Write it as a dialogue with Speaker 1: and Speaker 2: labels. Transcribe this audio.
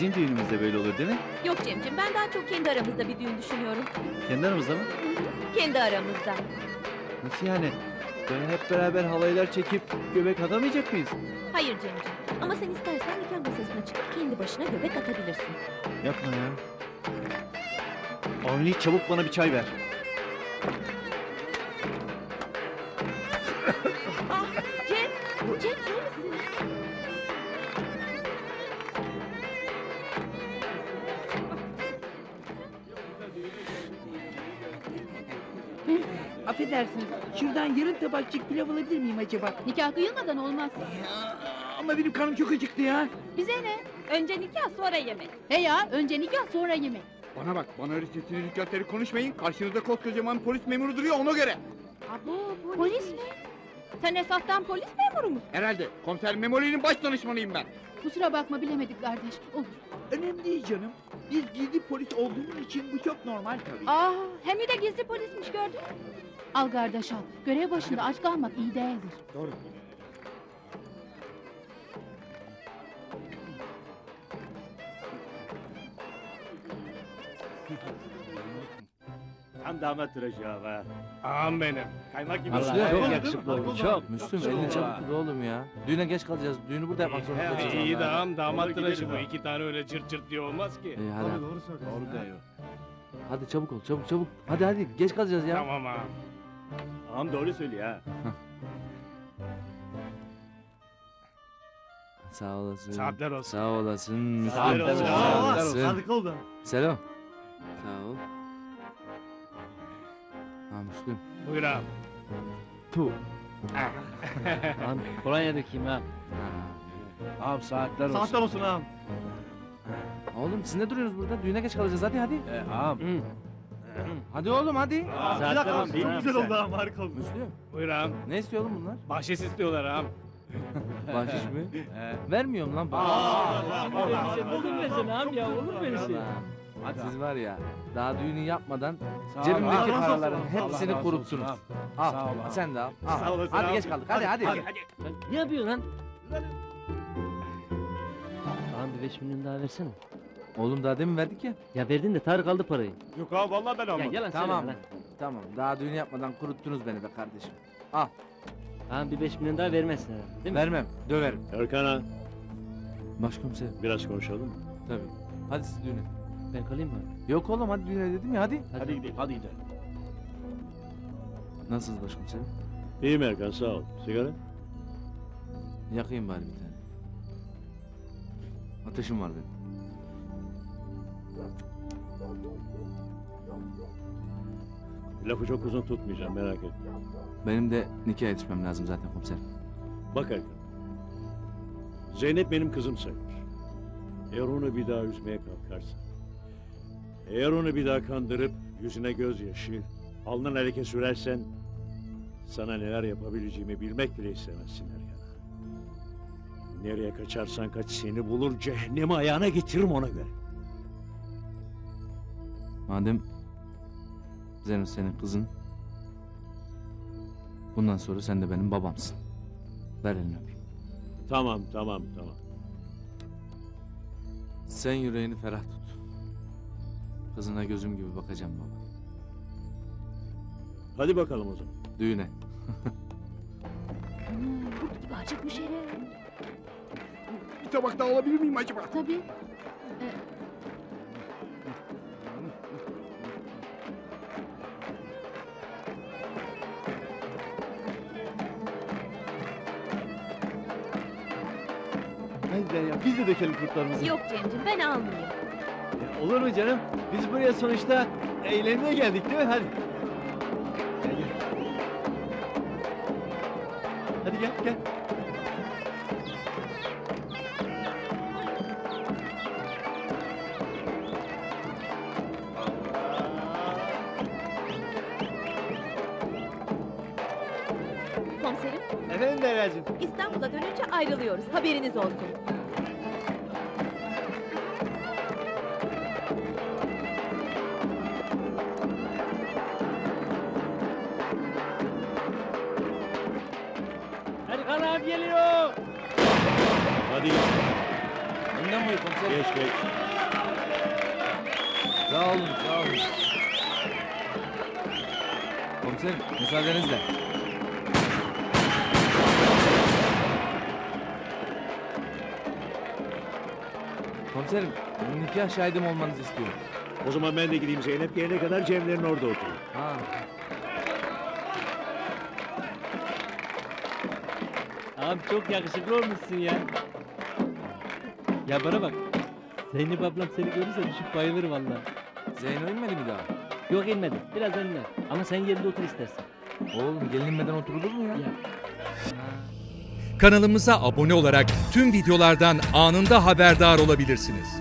Speaker 1: Bizim düğünümüzde böyle olur değil mi?
Speaker 2: Yok Cemcim ben daha çok kendi aramızda bir düğün düşünüyorum.
Speaker 1: Kendi aramızda mı?
Speaker 2: Kendi aramızda.
Speaker 1: Nasıl yani? Böyle hep beraber halaylar çekip göbek atamayacak mıyız?
Speaker 2: Hayır Cemcim. Ama sen istersen nikah masasına çıkıp kendi başına göbek atabilirsin.
Speaker 1: Yapma ya. Avni çabuk bana bir çay ver.
Speaker 3: Affedersiniz, şuradan yarım tabakçık pilav alabilir miyim acaba?
Speaker 4: Nikah kıyılmadan olmaz.
Speaker 3: Ya, ama benim karnım çok acıktı ya.
Speaker 4: Bize ne?
Speaker 2: Önce nikah sonra yemek.
Speaker 4: He ya önce nikah sonra yemek.
Speaker 5: Bana bak, bana öyle sesini yükselterek konuşmayın. Karşınızda koskocaman polis memuru duruyor ona göre.
Speaker 4: Abo polis, mi?
Speaker 2: Sen Esat'tan polis memuru musun?
Speaker 5: Herhalde komiser Memoli'nin baş danışmanıyım ben.
Speaker 4: Kusura bakma bilemedik kardeş. Olur.
Speaker 3: Önemli değil canım. Biz gizli polis olduğumuz için bu çok normal tabii.
Speaker 4: Aa hem de gizli polismiş gördün mü? Al kardeş al. Görev başında aç kalmak iyi değildir.
Speaker 5: Doğru.
Speaker 6: Tam damat tıraşı ha. Ağam benim. Kaymak gibi.
Speaker 7: Vallahi çok yakışıklı oldu çok. Müslüm elini çabuk tut oğlum ya. Düğüne geç kalacağız. Düğünü burada yapmak zorunda kalacağız.
Speaker 6: iyi de ağam damat tıraşı bu. İki tane öyle cırt cırt diye olmaz ki.
Speaker 7: İyi hadi. hadi.
Speaker 8: doğru söylüyorsun. Doğru diyor.
Speaker 7: Hadi çabuk ol çabuk çabuk. Hadi hadi geç kalacağız ya.
Speaker 6: Tamam ağam. Ağam doğru söylüyor ha.
Speaker 7: Sağ olasın.
Speaker 6: Saatler olsun.
Speaker 7: Sağ olasın. Müslüm.
Speaker 6: Saatler olsun.
Speaker 7: Sağ
Speaker 6: Saatler
Speaker 7: olasın.
Speaker 8: Sadık oldu.
Speaker 7: Selam. Sağ Ha Müslüm.
Speaker 6: Buyur ağam.
Speaker 7: Tu.
Speaker 8: Lan kolonya dökeyim ha. Ağam saatler olsun. Saatler olsun ağam.
Speaker 7: Oğlum siz ne duruyorsunuz burada? Düğüne geç kalacağız hadi hadi.
Speaker 8: E, ağam.
Speaker 7: Hadi oğlum hadi.
Speaker 8: Saatler olsun.
Speaker 6: Çok güzel oldu
Speaker 8: ağam harika oldu.
Speaker 7: Müslüm.
Speaker 6: Buyur ağam.
Speaker 7: Ne istiyor oğlum bunlar?
Speaker 6: Bahşiş istiyorlar ağam.
Speaker 7: Bahşiş mi? Vermiyorum lan
Speaker 8: Olur mu sen ağam ya olur mu
Speaker 7: Vallahi. Siz var ya daha düğünü yapmadan
Speaker 8: Sağ ol.
Speaker 7: cebimdeki
Speaker 8: olsun.
Speaker 7: paraların
Speaker 8: Allah
Speaker 7: hepsini
Speaker 8: razı olsun
Speaker 7: kuruttunuz.
Speaker 8: ağam.
Speaker 7: Al
Speaker 8: Sağ ol ağam.
Speaker 7: sen de al. al.
Speaker 6: Sağ olasın
Speaker 7: hadi
Speaker 6: ağam.
Speaker 7: geç kaldık hadi hadi.
Speaker 6: hadi.
Speaker 8: Ne yapıyorsun lan? Ağam bir beş milyon daha versene.
Speaker 7: Oğlum daha demin verdik ya.
Speaker 8: Ya verdin de Tarık aldı parayı.
Speaker 6: Yok ağam vallahi ben
Speaker 8: Ya
Speaker 6: almadım.
Speaker 8: yalan
Speaker 7: Tamam.
Speaker 8: söyleme
Speaker 7: Tamam daha düğün yapmadan kuruttunuz beni be kardeşim.
Speaker 8: lan. Ağam bir beş milyon daha vermezsin ha. Değil mi?
Speaker 7: Vermem döverim.
Speaker 6: Erkan ağa
Speaker 7: Başkomiserim
Speaker 6: biraz konuşalım mı?
Speaker 7: tabii. Hadi siz düğüne.
Speaker 8: Ben kalayım mı?
Speaker 7: Yok oğlum hadi düğüne dedim ya hadi.
Speaker 8: Hadi, gidelim. Hadi gidelim.
Speaker 7: Nasılsınız başkomiserim?
Speaker 6: İyiyim Erkan sağ ol. Sigara?
Speaker 7: Yakayım bari bir tane. Ateşim var benim.
Speaker 6: Lafı çok uzun tutmayacağım merak etme.
Speaker 7: Benim de nikah yetişmem lazım zaten komiserim.
Speaker 6: Bak Erkan. Zeynep benim kızım sayılır. Eğer onu bir daha üzmeye kalkarsan, eğer onu bir daha kandırıp yüzüne gözyaşı, alnına leke sürersen, sana neler yapabileceğimi bilmek bile istemezsin Erkan. Nereye kaçarsan kaç seni bulur, cehennemi ayağına getiririm ona göre.
Speaker 7: Madem Zeynep senin kızın, bundan sonra sen de benim babamsın. Ver elini öpeyim.
Speaker 6: Tamam, tamam, tamam.
Speaker 7: Sen yüreğini ferah tut. Kızına gözüm gibi bakacağım baba.
Speaker 6: Hadi bakalım o zaman.
Speaker 7: Düğüne.
Speaker 4: Kurt gibi acıkmış herif.
Speaker 5: Bir tabak daha alabilir miyim acaba?
Speaker 4: Tabii.
Speaker 1: Hadi ya biz de dökelim kurtlarımızı.
Speaker 2: Yok Cemcim ben almayayım.
Speaker 1: Olur mu canım? Biz buraya sonuçta eğlenmeye geldik değil mi? Hadi. Gel gel. Hadi gel gel.
Speaker 2: Komiserim
Speaker 1: Efendim Derya'cığım.
Speaker 2: İstanbul'a dönünce ayrılıyoruz. Haberiniz olsun.
Speaker 8: Abi geliyor.
Speaker 6: Hadi.
Speaker 7: Benden buyur komiserim.
Speaker 6: Geç geç.
Speaker 7: Sağ olun, sağ olun. Komiserim, müsaadenizle. Komiserim, nikah şahidim olmanızı istiyorum.
Speaker 6: O zaman ben de gideyim Zeynep gelene kadar Cemlerin orada oturayım.
Speaker 7: Ha.
Speaker 8: Ağam çok yakışıklı olmuşsun ya. Ya bana bak. Zeynep ablam seni görürse düşüp bayılır vallahi.
Speaker 7: Zeyno inmedi mi daha?
Speaker 8: Yok inmedi. Birazdan iner. Ama sen yerinde otur istersen.
Speaker 7: Oğlum gelin inmeden oturulur mu ya?
Speaker 8: Ya.
Speaker 9: Kanalımıza abone olarak tüm videolardan anında haberdar olabilirsiniz.